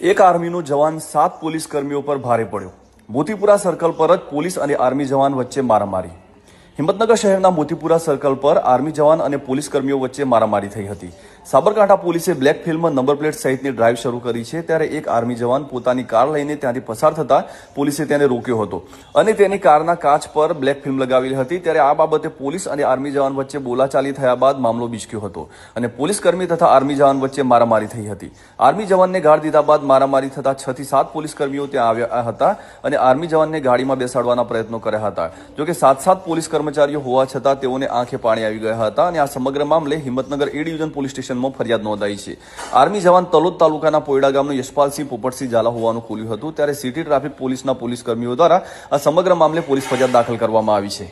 એક આર્મીનો જવાન સાત પોલીસ કર્મીઓ પર ભારે પડ્યો. મોતીપુરા સર્કલ પર જ પોલીસ અને આર્મી જવાન વચ્ચે મારામારી. હિંમતનગર શહેરના મોતીપુરા સર્કલ પર આર્મી જવાન અને પોલીસ કર્મીઓ વચ્ચે મારામારી થઈ હતી. સાબરકાંઠા પોલીસે બ્લેક ફિલ્મ નંબર પ્લેટ સહિતની ડ્રાઈવ શરૂ કરી છે. ત્યારે એક આર્મી જવાન પોતાની કાર લઈને ત્યાંથી પસાર થતા પોલીસે તેને રોક્યો હતો. અને તેની કારના કાચ પર બ્લેક ફિલ્મ લગાવેલી હતી. ત્યારે આ બાબતે પોલીસ અને આર્મી જવાન વચ્ચે બોલાચાલી થયા બાદ મામલો બીચક્યો હતો અને પોલીસ કર્મી તથા આર્મી જવાન વચ્ચે મારામારી થઈ હતી. આર્મી જવાનને ગાળ દીધા બાદ મારામારી થતા છ થી સાત પોલીસ કર્મીઓ ત્યાં આવ્યા હતા અને આર્મી જવાનને ગાડીમાં બેસાડવાના પ્રયત્નો કર્યા હતા. જોકે સાત સાત પોલીસ કર્મચારીઓ હોવા છતાં તેઓને આંખે પાણી આવી ગયા હતા અને આ સમગ્ર મામલે હિંમતનગર એ ડિવિઝન પોલીસ સ્ટેશનમાં ફરિયાદ નોંધાઈ છે. આર્મી જવાન તલોદ તાલુકાના પોયડા ગામનો યશપાલસિંહ પોપટસિંહ ઝાલા હોવાનું ખુલ્યું હતું. ત્યારે સિટી ટ્રાફિક પોલીસના પોલીસ કર્મીઓ દ્વારા આ સમગ્ર મામલે પોલીસ ફરિયાદ દાખલ કરવામાં આવી છે.